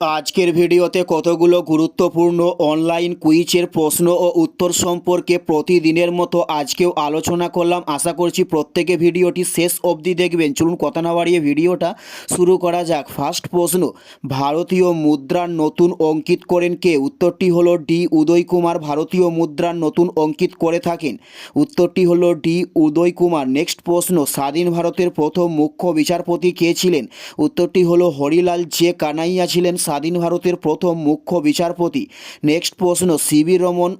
আজকের ভিডিওতে কতগুলো গুরুত্বপূর্ণ অনলাইন কুইজের প্রশ্ন ও উত্তর সম্পর্কে প্রতিদিনের মতো আজকেও আলোচনা করলাম। আশা করছি প্রত্যেকে ভিডিওটি শেষ অবধি দেখবেন। চলুন কথা না বাড়িয়ে ভিডিওটা শুরু করা যাক। ফার্স্ট প্রশ্ন, ভারতীয় মুদ্রার নতুন অঙ্কিত করেন কে? উত্তরটি হলো ডি উদয় কুমার। ভারতীয় মুদ্রার নতুন অঙ্কিত করে থাকেন। উত্তরটি হলো ডি উদয় কুমার। নেক্সট প্রশ্ন, স্বাধীন ভারতের প্রথম মুখ্য বিচারপতি কে ছিলেন? উত্তরটি হলো হরিলাল জে কানাইয়া ছিলেন। স্বাধীন ভারতের প্রথম মুখ্য বিচারপতি। নেক্সট প্রশ্ন সিবি রমন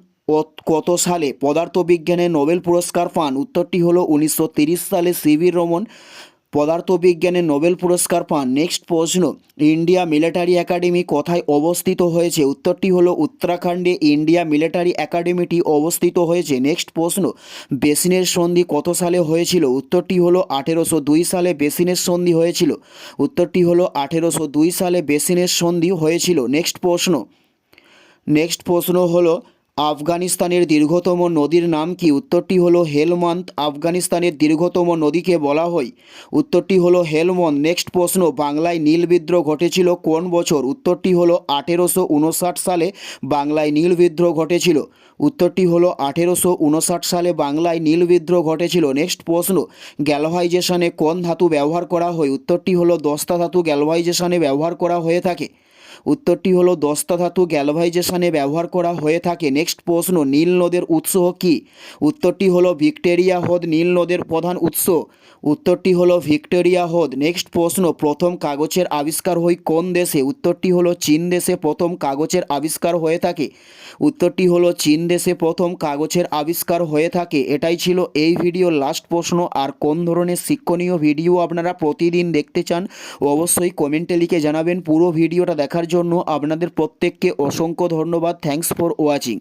কত সালে পদার্থবিজ্ঞানে নোবেল পুরস্কার পান? উত্তরটি হলো উনিশশো সালে সিবি রমন পদার্থবিজ্ঞানে নোবেল পুরস্কার পান। নেক্সট প্রশ্ন, ইন্ডিয়া মিলিটারি একাডেমি কোথায় অবস্থিত হয়েছে? উত্তরটি হলো উত্তরাখণ্ডে ইন্ডিয়া মিলিটারি একাডেমিটি অবস্থিত হয়েছে। নেক্সট প্রশ্ন, বেসিনের সন্ধি কত সালে হয়েছিল? উত্তরটি হলো আঠেরোশো দুই সালে বেসিনের সন্ধি হয়েছিল। উত্তরটি হলো আঠেরোশো দুই সালে বেসিনের সন্ধি হয়েছিল। নেক্সট প্রশ্ন নেক্সট প্রশ্ন হলো আফগানিস্তানের দীর্ঘতম নদীর নাম কি? উত্তরটি হলো হেলমন্দ আফগানিস্তানের দীর্ঘতম নদীকে বলা হয়। উত্তরটি হলো হেলমন্দ নেক্সট প্রশ্ন, বাংলায় নীল বিদ্রোহ ঘটেছিল কোন বছর? উত্তরটি হলো আঠেরোশো উনষাট সালে বাংলায় নীল বিদ্রোহ ঘটেছিল। উত্তরটি হলো আঠেরোশো উনষাট সালে বাংলায় নীল বিদ্রোহ ঘটেছিল। নেক্সট প্রশ্ন, গ্যালভাইজেশনে কোন ধাতু ব্যবহার করা হয়? উত্তরটি হলো দস্তা ধাতু গ্যালভাইজেশনে ব্যবহার করা হয়ে থাকে। উত্তরটি হলো দস্তা ধাতু গ্যালভাইজেশনে ব্যবহার করা হয়ে থাকে নেক্সট প্রশ্ন, নীল নদের উৎস কি? উত্তরটি হলো, ভিক্টোরিয়া হ্রদ নীল নদের প্রধান উৎস। উত্তরটি হলো, ভিক্টোরিয়া হ্রদ। নেক্সট প্রশ্ন, প্রথম কাগজের আবিষ্কার হয় কোন দেশে? উত্তরটি হলো, চীন দেশে প্রথম কাগজের আবিষ্কার হয়ে থাকে। উত্তরটি হলো, চীন দেশে প্রথম কাগজের আবিষ্কার হয়ে থাকে। এটাই ছিল এই ভিডিওর লাস্ট প্রশ্ন। আর কোন ধরনের শিক্ষণীয় ভিডিও আপনারা প্রতিদিন দেখতে চান, অবশ্যই কমেন্টে লিখে জানাবেন। পুরো ভিডিওটা দেখার জন্য আপনাদের প্রত্যেককে অসংখ্য ধন্যবাদ। Thanks for watching